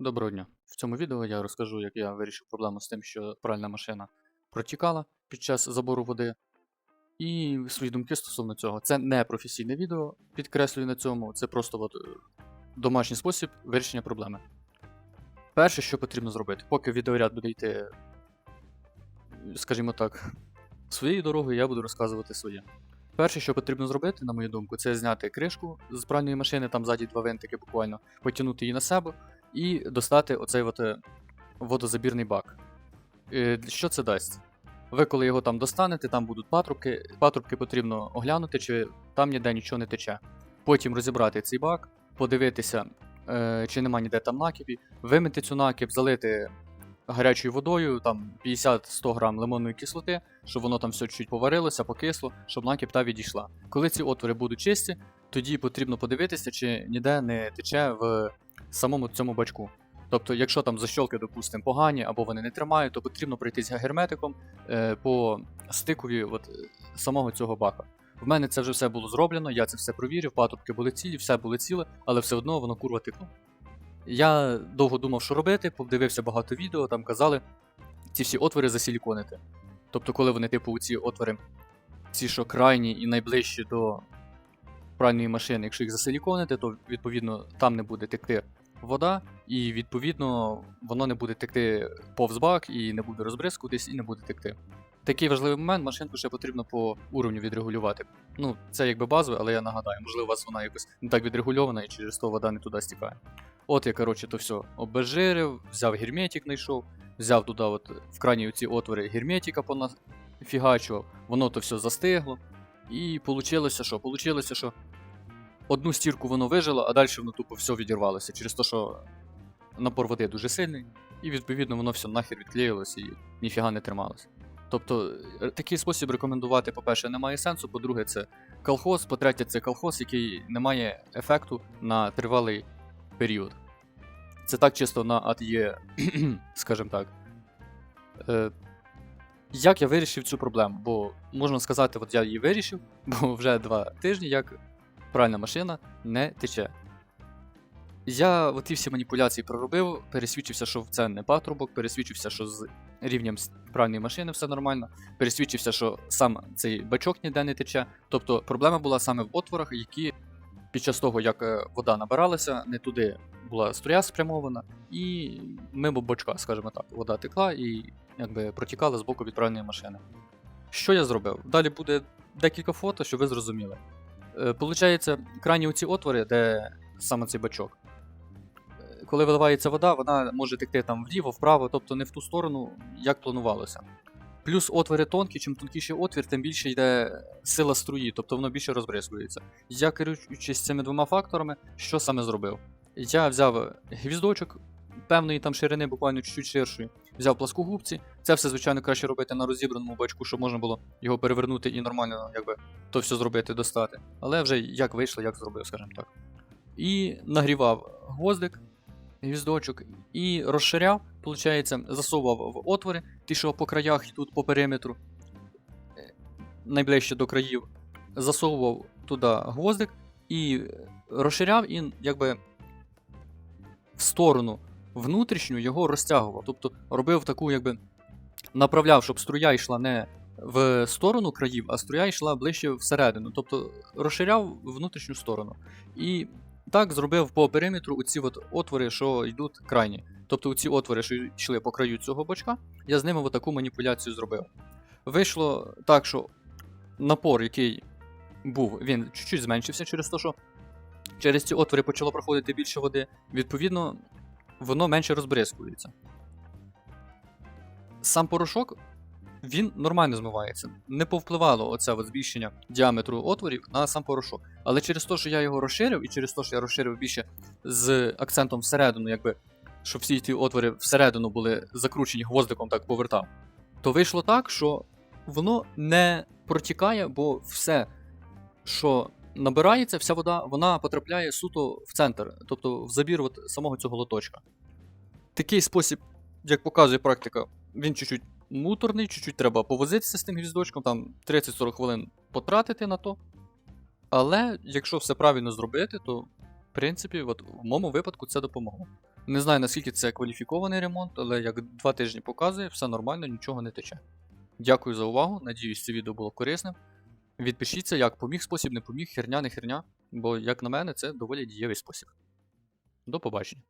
Доброго дня. В цьому відео я розкажу, як я вирішив проблему з тим, що пральна машина протікала під час забору води. І свої думки стосовно цього. Це не професійне відео, підкреслюю на цьому, це просто от, е, домашній спосіб вирішення проблеми. Перше, що потрібно зробити, поки відеоряд буде йти, скажімо так, своєю дорогою, я буду розказувати своє. Перше, що потрібно зробити, на мою думку, це зняти кришку з пральної машини, там ззаді два винтики буквально, потягнути її на себе і достати оцей от е, водозабірний бак. Е, Що це дасть? Ви, коли його там достанете, там будуть патрубки. Патрубки потрібно оглянути, чи там ніде нічого не тече. Потім розібрати цей бак, подивитися, е, чи нема ніде там накипі, вимити цю накип, залити гарячою водою, там 50-100 грам лимонної кислоти, щоб воно там все чуть поварилося, покисло, щоб накип та відійшла. Коли ці отвори будуть чисті, тоді потрібно подивитися, чи ніде не тече в самому цьому бачку. Тобто, якщо там защолки, допустимо, погані або вони не тримають, то потрібно пройтись герметиком е, по стикові от, самого цього бака. В мене це вже все було зроблено, я це все провірив, патрубки були цілі, все було ціле, але все одно воно курва тикнуло. Я довго думав, що робити, подивився багато відео, там казали ці всі отвори засиліконити. Тобто, коли вони, типу, ці отвори, ці, що крайні і найближчі до пральної машини, якщо їх засиліконити, то відповідно там не буде текти вода, і відповідно воно не буде текти повз бак, і не буде розбризкуватись, і не буде текти. Такий важливий момент, машинку ще потрібно по уровню відрегулювати. Ну, це якби базове, але я нагадаю, можливо, у вас вона якось не так відрегульована і через то вода не туди стікає. От я, коротше, то все обезжирив, взяв герметик, знайшов, взяв туди, от в крайні ці отвори герметика понафігачував, воно то все застигло. І получилося що? Получилося, що одну стірку воно вижило, а далі воно тупо все відірвалося через те, що напор води дуже сильний, і відповідно воно все нахер відклеїлося і ніфіга не трималося. Тобто е, такий спосіб рекомендувати, по-перше, немає сенсу, по-друге, це колхоз, по-третє, це колхоз, який не має ефекту на тривалий період. Це так чисто на АТЄ, скажімо так. Е, як я вирішив цю проблему? Бо можна сказати, от я її вирішив, бо вже два тижні як пральна машина не тече. Я ті всі маніпуляції проробив, пересвідчився, що це не патрубок, пересвідчився, що з рівнем пральної машини все нормально, пересвідчився, що сам цей бачок ніде не тече. Тобто проблема була саме в отворах, які під час того, як е, вода набиралася, не туди була струя спрямована, і мимо бачка, скажімо так, вода текла і якби протікала з боку від пральної машини. Що я зробив? Далі буде декілька фото, щоб ви зрозуміли. Е, Получається, крайні оці отвори, де саме цей бачок. Е, Коли виливається вода, вона може текти там вліво, вправо, тобто не в ту сторону, як планувалося. Плюс отвори тонкі, чим тонкіший отвір, тим більше йде сила струї, тобто воно більше розбризкується. Я керуючись цими двома факторами, що саме зробив? Я взяв гвіздочок певної там ширини, буквально чуть-чуть ширшої, взяв пласкогубці. Це все, звичайно, краще робити на розібраному бачку, щоб можна було його перевернути і нормально якби, то все зробити, достати. Але вже як вийшло, як зробив, скажімо так. І нагрівав гвоздик, гвіздочок, і розширяв, виходить, засовував в отвори, ті, що по краях і тут по периметру, е, найближче до країв, засовував туди гвоздик і розширяв і якби в сторону внутрішню його розтягував. Тобто робив таку, якби направляв, щоб струя йшла не в сторону країв, а струя йшла ближче всередину. Тобто розширяв внутрішню сторону. І так зробив по периметру оці от отвори, що йдуть крайні. Тобто ці отвори, що йшли по краю цього бочка, я з ними таку маніпуляцію зробив. Вийшло так, що напор, який був, він чуть-чуть зменшився через те, що через ці отвори почало проходити більше води. Відповідно, воно менше розбризкується. Сам порошок він нормально змивається. Не повпливало оце от збільшення діаметру отворів на сам порошок. Але через те, що я його розширив, і через те, що я розширив більше з акцентом всередину, якби щоб всі ті отвори всередину були закручені гвоздиком, так повертав, то вийшло так, що воно не протікає, бо все, що набирається, вся вода, вона потрапляє суто в центр, тобто в забір от самого цього лоточка. Такий спосіб, як показує практика, він чуть-чуть муторний, чуть-чуть треба повозитися з тим гвіздочком, там 30-40 хвилин потратити на то. Але якщо все правильно зробити, то в принципі, от в моєму випадку це допомогло. Не знаю, наскільки це кваліфікований ремонт, але як два тижні показує, все нормально, нічого не тече. Дякую за увагу. Надіюсь, це відео було корисним. Відпишіться, як поміг спосіб, не поміг, херня, не херня, бо, як на мене, це доволі дієвий спосіб. До побачення.